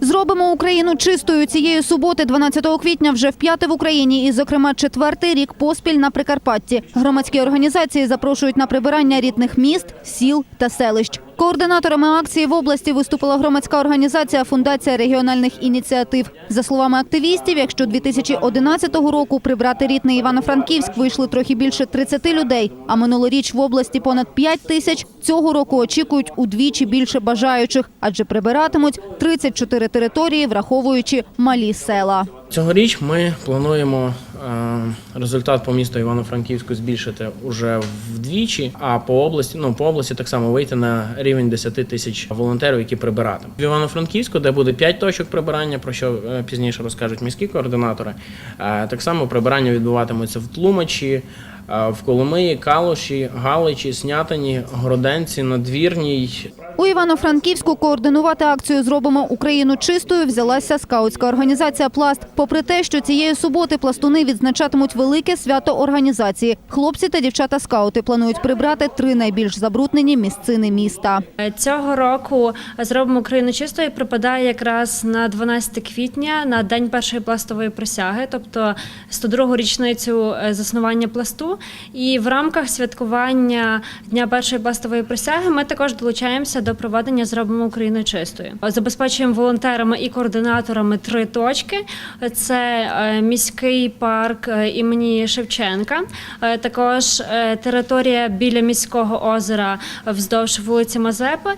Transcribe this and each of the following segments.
Зробимо Україну чистою цієї суботи, 12 квітня, вже вп'яте в Україні, і, зокрема, четвертий рік поспіль на Прикарпатті. Громадські організації запрошують на прибирання рідних міст, сіл та селищ. Координаторами акції в області виступила громадська організація Фундація регіональних ініціатив. За словами активістів, якщо 2011 року прибрати рідний Івано-Франківськ вийшли трохи більше 30 людей, а минулоріч в області понад 5 тисяч, цього року очікують удвічі більше бажаючих, адже прибиратимуть 34 території, враховуючи малі села. Цьогоріч ми плануємо е, результат по місту Івано-Франківську збільшити уже вдвічі, а по області, ну по області так само вийти на рівень 10 тисяч волонтерів, які прибиратимуть. В Івано-Франківську, де буде 5 точок прибирання, про що е, пізніше розкажуть міські координатори. е, Так само прибирання відбуватимуться в Тлумачі, в Коломиї, Калуші, Галичі, Снятині, Гроденці, Надвірній. У Івано-Франківську координувати акцію Зробимо Україну чистою взялася скаутська організація Пласт. Попри те, що цієї суботи пластуни відзначатимуть велике свято організації. Хлопці та дівчата скаути планують прибрати три найбільш забруднені місцини міста. Цього року зробимо Україну чистою припадає якраз на 12 квітня на день першої пластової присяги, тобто 102-гу річницю е, заснування пласту. І в рамках святкування дня першої пластової присяги ми також долучаємося до проведення зробимо Україну чистою. Забезпечуємо волонтерами і координаторами три точки: це е, міський парк е, імені Шевченка, е, також територія біля міського озера вздовж вулиці Мазепи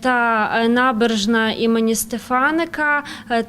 та набережна імені Стефаника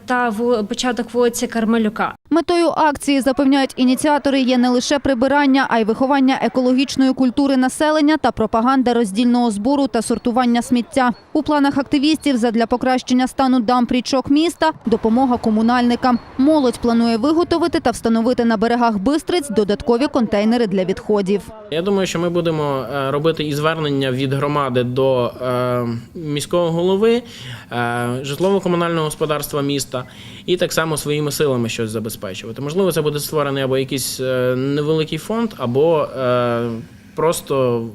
та початок вулиці Кармелюка. Метою акції запевняють ініціатори є не лише прибирання, а й виховання екологічної культури населення та пропаганда роздільного збору та сортування сміття. У планах активістів задля покращення стану дамб річок міста допомога комунальникам. Молодь планує виготовити та встановити на берегах Бистриць додаткові контейнери для відходів. Я думаю, що ми будемо е, робити і звернення від громади до е, міського голови, е, житлово-комунального господарства міста і так само своїми силами щось забезпечувати. Можливо, це буде створений або якийсь е, невеликий фонд, або е, просто.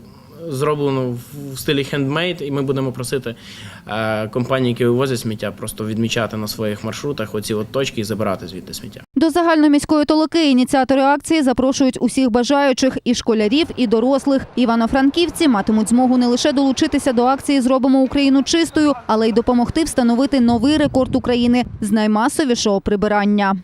Зроблено в стилі хендмейд, і ми будемо просити е, компанії, які вивозять сміття, просто відмічати на своїх маршрутах оці от точки і забирати звідти сміття. До загальноміської толоки ініціатори акції запрошують усіх бажаючих і школярів, і дорослих. Івано-франківці матимуть змогу не лише долучитися до акції Зробимо Україну чистою, але й допомогти встановити новий рекорд України з наймасовішого прибирання.